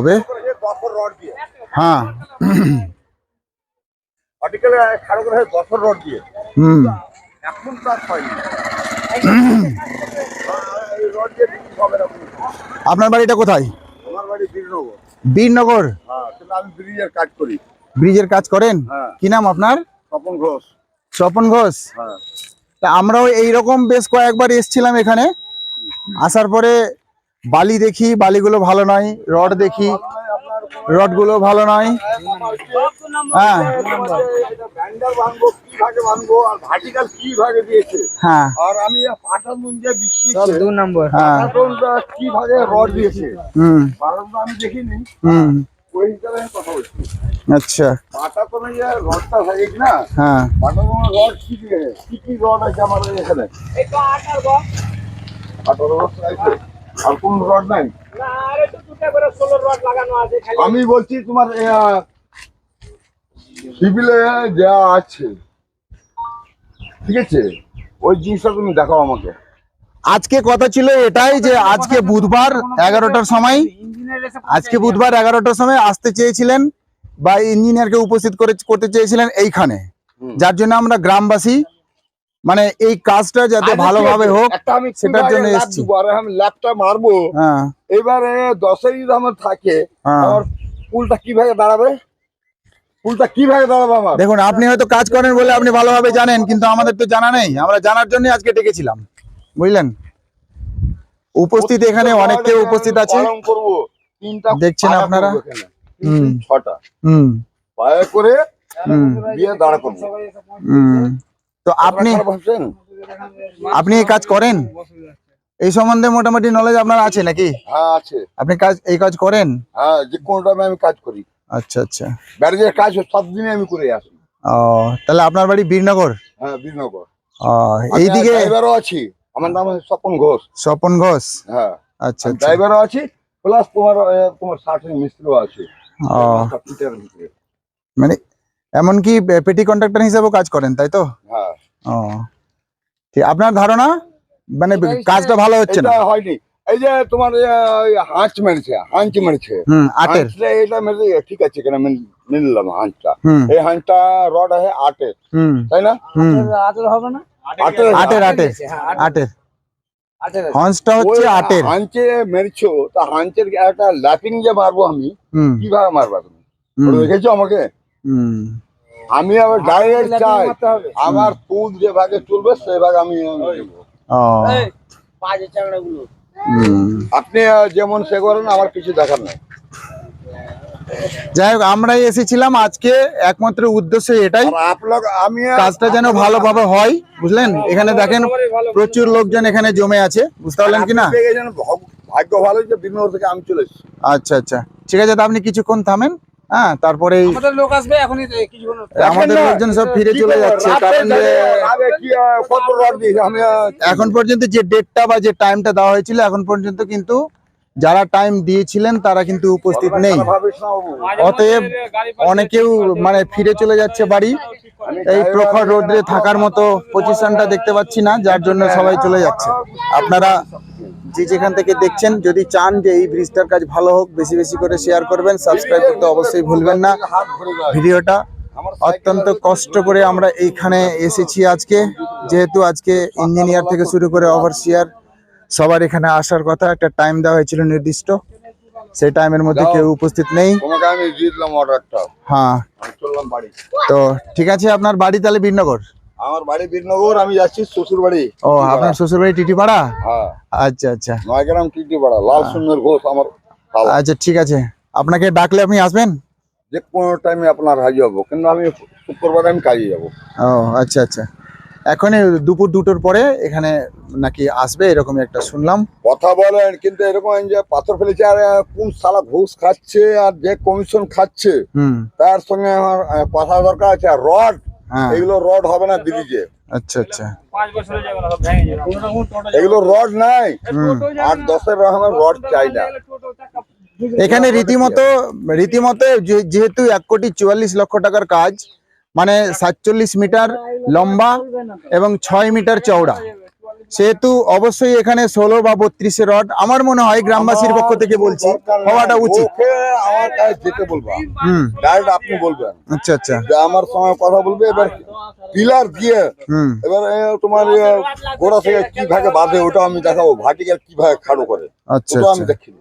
হবে? হ্যাঁ। হুম। এখন। আপনার বাড়িটা কোথায়? বীরনগর। হ্যাঁ ব্রিজের কাজ করেন? হ্যাঁ। কি নাম আপনার? স্বপন ঘোষ। স্বপন ঘোষ। হ্যাঁ। তা আমরাও এইরকম বেশ কয়েকবার এসছিলাম এখানে। আসার পরে বালি দেখি বালিগুলো ভালো নয় রড দেখি রডগুলো ভালো নয়। হ্যাঁ। ব্যান্ডার ভাঙবো কি ভাগে ভাঙবো আর ভার্টিকাল কি ভাগে দিয়েছে হ্যাঁ। আর আমি পাঠান যে বিক্রি দু নম্বর। হ্যাঁ। কি ভাগে রড দিয়েছে হুম। আমি দেখিনি হুম। আমি কথা বলছি আচ্ছা। না হ্যাঁ। রড কি কি কি রড আছে আমাদের এখানে আঠারো বক্স আছে আর কোন রড নাই? আমি বলছি তোমার সিভিলে যা আছে ঠিক আছে? ওই জিনিসটা তুমি দেখাও আমাকে। আজকে কথা ছিল এটাই যে আজকে বুধবার এগারোটার সময় আজকে বুধবার এগারোটার সময় আসতে চেয়েছিলেন বা ইঞ্জিনিয়ারকে উপস্থিত করে করতে চেয়েছিলেন এইখানে। যার জন্য আমরা গ্রামবাসী মানে এই কাজটা যাতে ভালোভাবে হোক সেটার জন্য এসেছি। আমি ল্যাপটা মারবো। হ্যাঁ। এবারে দশের যদি আমার থাকে হ্যাঁ। আমার পুলটা কীভাবে দাঁড়াবে? পুলটা কীভাবে দাঁড়াবে আমার? দেখুন আপনি হয়তো কাজ করেন বলে আপনি ভালোভাবে জানেন কিন্তু আমাদের তো জানা নেই। আমরা জানার জন্য আজকে ডেকেছিলাম। বুঝলেন? উপস্থিত এখানে অনেক কেউ উপস্থিত আছে। দেখছেন আপনারা? হুম। ছটা। হুম। পায়ে করে দিয়ে দাঁড়া করব। হুম। তো আপনি আপনি এই কাজ করেন? এই সম্বন্ধে মোটামুটি নলেজ আপনার আছে নাকি? হ্যাঁ আছে। আপনি কাজ এই কাজ করেন? হ্যাঁ যে কোনো টাইমে আমি কাজ করি। আচ্ছা আচ্ছা। ব্যারেজের কাজ সব দিনে আমি করে আসি। ও তাহলে আপনার বাড়ি বীরনগর? হ্যাঁ বীরনগর। ও এইদিকে ড্রাইভারও আছি। আমার নাম হচ্ছে স্বপন ঘোষ। স্বপন ঘোষ? হ্যাঁ। আচ্ছা আচ্ছা। ড্রাইভারও আছি প্লাস তোমার মিস্ত্রিও আছে। ও। মানে এমনকি পেটি কন্ট্রাক্টর হিসেবেও কাজ করেন তাই তো? হ্যাঁ। ও। ঠিক আপনার ধারণা? মানে কাজটা ভালো হচ্ছে না? এটা হয়নি। এই যে তোমার হাঁচ মেরেছে হাঁচ মেরেছে। হুম আটের। এটা মেরে ঠিক আছে কেন নিলাম হাঁচটা। এই হাঁচটা রড আছে আটের। হুম। তাই না? আটের হবে না? আটের। আটের আটের। আটের আটের। হচ্ছে আটের। হাঁচে মেরেছো তা হাঁচের একটা ল্যাপিং যে মারবো আমি হুম। কীভাবে মারবা তুমি? দেখেছ আমাকে? হুম। আমি আবার ডাইরেক্ট চাই। আমার পুল যে ভাগে চলবে সেই ভাগে আমি আপনি যেমন সে করেন আমার কিছু দেখার নাই। যাই হোক আমরাই এসেছিলাম আজকে। একমাত্র উদ্দেশ্য এটাই। আপনার আমি কাজটা যেন ভালোভাবে হয় বুঝলেন? এখানে দেখেন প্রচুর লোকজন এখানে জমে আছে বুঝতে পারলেন কি না আপনি পেয়ে গেছেন, ভগ- ভাগ্য ভালো যে থেকে আমি চলে আচ্ছা আচ্ছা। ঠিক আছে তা আপনি কিছুক্ষণ থামেন। হ্যাঁ তারপরে আমাদের লোক আসবে এখনই আমাদের লোকজন সব ফিরে চলে যাচ্ছে কারণ রড এখন পর্যন্ত যে ডেটটা বা যে টাইমটা দেওয়া হয়েছিল এখন পর্যন্ত কিন্তু যারা টাইম দিয়েছিলেন তারা কিন্তু উপস্থিত নেই। অতএব অনেকেও মানে ফিরে চলে যাচ্ছে বাড়ি। এই প্রখর রোদ্রে থাকার মতো পজিশনটা দেখতে পাচ্ছি না যার জন্য সবাই চলে যাচ্ছে। আপনারা যে যেখান থেকে দেখছেন যদি চান যে এই ব্রিজটার কাজ ভালো হোক বেশি বেশি করে শেয়ার করবেন সাবস্ক্রাইব করতে অবশ্যই ভুলবেন না। ভিডিওটা অত্যন্ত কষ্ট করে আমরা এইখানে এসেছি আজকে। যেহেতু আজকে ইঞ্জিনিয়ার থেকে শুরু করে ওভারসিয়ার সবার এখানে আসার কথা একটা টাইম দেওয়া হয়েছিল নির্দিষ্ট। সেই টাইমের মধ্যে কেউ উপস্থিত নেই। হ্যাঁ। তো ঠিক আছে আপনার বাড়ি তাহলে বীরনগর আমার বাড়ি বীরনগর আমি যাচ্ছি শ্বশুর বাড়ি ও আপনার শ্বশুর বাড়ি টিটিপাড়া? হ্যাঁ। আচ্ছা আচ্ছা। নয়গ্রাম টিটি পাড়া লাল সুন্দর ঘোষ আমার আচ্ছা ঠিক আছে। আপনাকে ডাকলে আপনি আসবেন? যে কোনো টাইমে আপনার হাজির হব কিন্তু আমি শুক্রবার আমি কাজে যাব। ও আচ্ছা আচ্ছা। এখনই দুপুর দুটোর পরে এখানে নাকি আসবে এরকমই একটা শুনলাম। কথা বলেন কিন্তু এরকম যে পাথর ফেলেছে আর কোন সালা ঘুষ খাচ্ছে আর যে কমিশন খাচ্ছে হুম। তার সঙ্গে আমার কথা দরকার আছে আর রড এগুলো রড হবে না ব্রিজে আচ্ছা আচ্ছা পাঁচ বছরের জায়গা সব ভেঙে যাবে এগুলো রড নাই আর দশের রকমের রড চাই না এখানে রীতিমতো রীতিমতো যে- যেহেতু এক কোটি চুয়াল্লিশ লক্ষ টাকার কাজ মানে সাতচল্লিশ মিটার লম্বা এবং ছয় মিটার চওড়া সেহেতু অবশ্যই এখানে ষোলো বা বত্রিশে রড। আমার মনে হয় গ্রামবাসীর পক্ষ থেকে বলছি হওয়াটা উচিত। ওকে আমার কাছে যেতে বলবা। হুম। ডাইরেক্ট আপনি বলবেন। আচ্ছা আচ্ছা। আমার কথা বলবে এবার পিলার দিয়ে হুম। এবার এ, তোমার এ, গোড়া থেকে কি ভাগে বাঁধে ওটা আমি দেখাবো ভাটিকার কি ভাগে খাড়ো করে। আচ্ছা আমি আচ্ছা। দেখিয়ে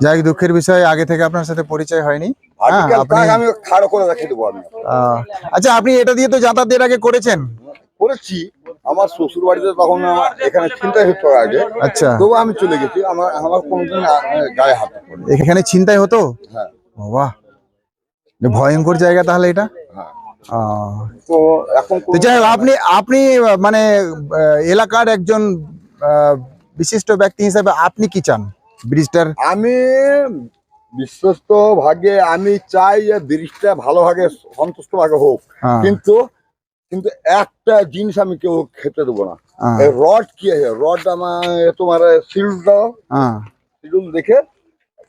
যাই দুঃখের বিষয় আগে থেকে আপনার সাথে পরিচয় হয়নি। হ্যাঁ আমি খাড়ো করে দেখিয়ে দেবো আচ্ছা আপনি এটা দিয়ে তো যাতায়াতের আগে করেছেন? করেছি আমার শ্বশুর বাড়িতে তখন আমার এখানে চিন্তাই হতো আগে। আচ্ছা। তবু আমি চলে গেছি। আমার আমার কোনোদিন গায়ে হাত পড়ে এখানে চিন্তাই হতো? হ্যাঁ। বাহ ভয়ঙ্কর জায়গা তাহলে এটা? হ্যাঁ। তো এখন যাই হোক, আপনি আপনি মানে এলাকার একজন বিশিষ্ট ব্যক্তি হিসেবে আপনি কি চান ব্রিজটার আমি বিশ্বস্ত ভাগে আমি চাই যে ব্রিজটা ভালো ভাগে সন্তুষ্ট ভাগে হোক। হ্যাঁ, কিন্তু কিন্তু একটা জিনিস আমি কেউ খেতে দেবো না। হ্যাঁ, রড কি আছে রড আমার তোমার শিডিউল দাও। হ্যাঁ। শিডিউল দেখে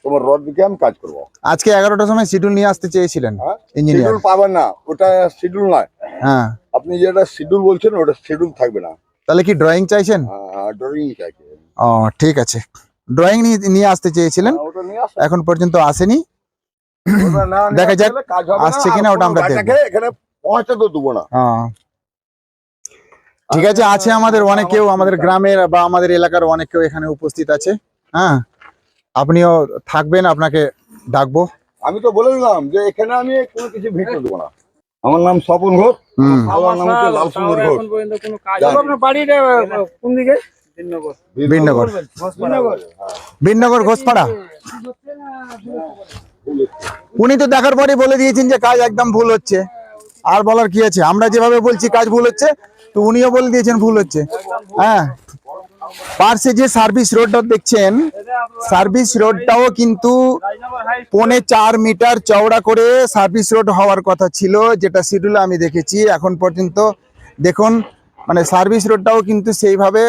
তোমার রড দিকে আমি কাজ করব। আজকে এগারোটার সময় শিডিউল নিয়ে আসতে চেয়েছিলেন হ্যাঁ? শিডিউল পাবেন না ওটা শিডিউল নয়। হ্যাঁ। আপনি যেটা শিডিউল বলছেন ওটা শিডিউল থাকবে না। তাহলে কি ড্রয়িং চাইছেন? ড্রয়িং চাইছে। ও ঠিক আছে। ড্রয়িং নিয়ে আসতে চেয়েছিলেন। হ্যাঁ। এখন পর্যন্ত আসেনি। দেখা যাক আসছে কিনা ওটা আমরা পৌঁছাতে দেবো না। হ্যাঁ। ঠিক আছে আছে আমাদের অনেকেও আমাদের গ্রামের বা আমাদের এলাকার অনেকেও এখানে উপস্থিত আছে। হ্যাঁ আপনিও থাকবেন আপনাকে ডাকবো। আমি তো বলে দিলাম যে এখানে আমি কোনো কিছু ভিড়তে দেবো না। আমার নাম স্বপন ঘোষ। আমার নাম হচ্ছে লাল সুন্দর ঘোষ। এখন পর্যন্ত কোনো কাজ জানি। আপনার বাড়িটা কোন দিকে? দিননগর বীরনগর ঘোষপাড়া। উনি তো দেখার পরে বলে দিয়েছেন যে কাজ একদম ভুল হচ্ছে। আর বলার কি আছে? আমরা যেভাবে বলছি কাজ ভুল হচ্ছে, তো উনিও বলে দিয়েছেন ভুল হচ্ছে। হ্যাঁ। পার্শ্বে যে সার্ভিস রোডটা দেখছেন, সার্ভিস রোডটাও কিন্তু পৌনে চার মিটার চওড়া করে সার্ভিস রোড হওয়ার কথা ছিল, যেটা শিডিউলে আমি দেখেছি। এখন পর্যন্ত দেখুন মানে সার্ভিস রোডটাও কিন্তু সেইভাবে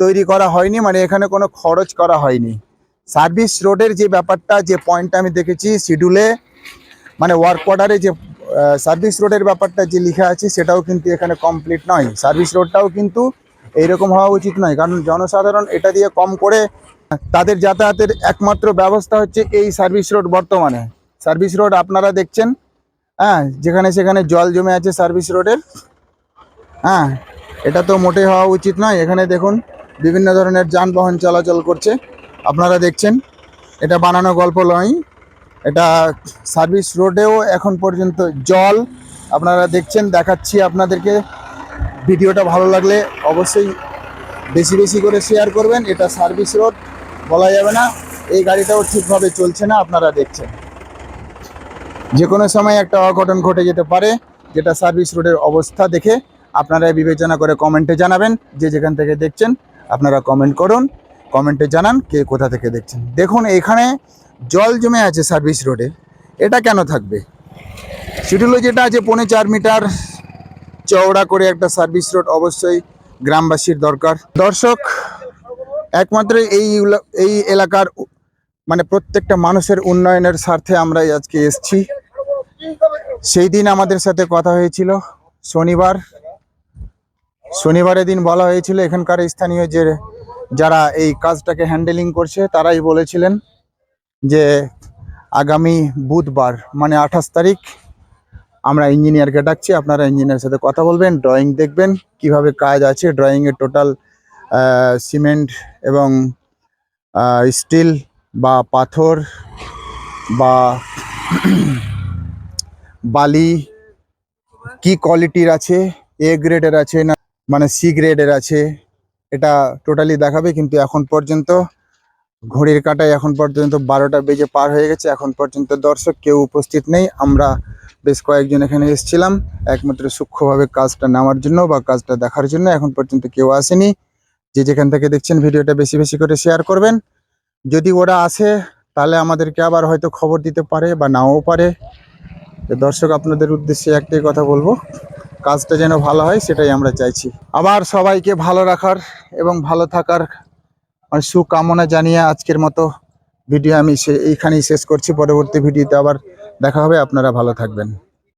তৈরি করা হয়নি মানে এখানে কোনো খরচ করা হয়নি। সার্ভিস রোডের যে ব্যাপারটা, যে পয়েন্টটা আমি দেখেছি শিডিউলে মানে ওয়ার্ক অর্ডারে যে সার্ভিস রোডের ব্যাপারটা যে লেখা আছে সেটাও কিন্তু এখানে কমপ্লিট নয়। সার্ভিস রোডটাও কিন্তু এইরকম হওয়া উচিত নয়। কারণ জনসাধারণ এটা দিয়ে কম করে তাদের যাতায়াতের একমাত্র ব্যবস্থা হচ্ছে এই সার্ভিস রোড বর্তমানে। সার্ভিস রোড আপনারা দেখছেন হ্যাঁ যেখানে সেখানে জল জমে আছে সার্ভিস রোডের হ্যাঁ এটা তো মোটেই হওয়া উচিত নয়। এখানে দেখুন, বিভিন্ন ধরনের যানবাহন চলাচল করছে। আপনারা দেখছেন, এটা বানানো গল্প নয়। এটা সার্ভিস রোডেও এখন পর্যন্ত জল। আপনারা দেখছেন, দেখাচ্ছি আপনাদেরকে। ভিডিওটা ভালো লাগলে অবশ্যই বেশি বেশি করে শেয়ার করবেন। এটা সার্ভিস রোড, বলা যাবে না। এই গাড়িটাও ঠিকভাবে চলছে না, আপনারা দেখছেন। যে কোনো সময় একটা অঘটন ঘটে যেতে পারে, যেটা সার্ভিস রোডের অবস্থা দেখে আপনারা বিবেচনা করে কমেন্টে জানাবেন। যে যেখান থেকে দেখছেন, আপনারা কমেন্ট করুন, কমেন্টে জানান কে কোথা থেকে দেখছেন। দেখুন, এখানে জল জমে আছে সার্ভিস রোডে, এটা কেন থাকবে? শিডিউলে যেটা আছে, পৌনে চার মিটার চওড়া করে একটা সার্ভিস রোড অবশ্যই গ্রামবাসীর দরকার। দর্শক, একমাত্র এই এই এলাকার মানে প্রত্যেকটা মানুষের উন্নয়নের স্বার্থে আমরা আজকে এসছি। সেই দিন আমাদের সাথে কথা হয়েছিল, শনিবার। শনিবারের দিন বলা হয়েছিল, এখানকার স্থানীয় যে যারা এই কাজটাকে হ্যান্ডেলিং করছে, তারাই বলেছিলেন। যে আগামী বুধবার মানে আঠাশ তারিখ, আমরা ইঞ্জিনিয়ারকে ডাকছি। আপনারা ইঞ্জিনিয়ারের সাথে কথা বলবেন ড্রয়িং দেখবেন, কীভাবে কাজ আছে। ড্রয়িংয়ে টোটাল সিমেন্ট এবং স্টিল বা পাথর বা বালি কি কোয়ালিটির আছে এ গ্রেডের আছে না মানে সি গ্রেডের আছে, এটা টোটালি দেখাবে। কিন্তু এখন পর্যন্ত ঘড়ির কাঁটায় এখন পর্যন্ত বারোটা বেজে পার হয়ে গেছে। এখন পর্যন্ত দর্শক কেউ উপস্থিত নেই। আমরা বেশ কয়েকজন এখানে এসেছিলাম। একমাত্র সূক্ষ্মভাবে কাজটা নেওয়ার জন্য বা কাজটা দেখার জন্য এখন পর্যন্ত কেউ আসেনি। যে যেখান থেকে দেখছেন ভিডিওটা বেশি বেশি করে শেয়ার করবেন। যদি ওরা আসে, তাহলে আমাদেরকে আবার হয়তো খবর দিতে পারে বা নাও পারে। দর্শক, আপনাদের উদ্দেশ্যে একটাই কথা বলব, কাজটা যেন ভালো হয়, সেটাই আমরা চাইছি। আবার সবাইকে ভালো রাখার এবং ভালো থাকার মানে সুকামনা জানিয়ে আজকের মতো ভিডিও আমি এইখানেই শেষ করছি। পরবর্তী ভিডিওতে আবার দেখা হবে। আপনারা ভালো থাকবেন।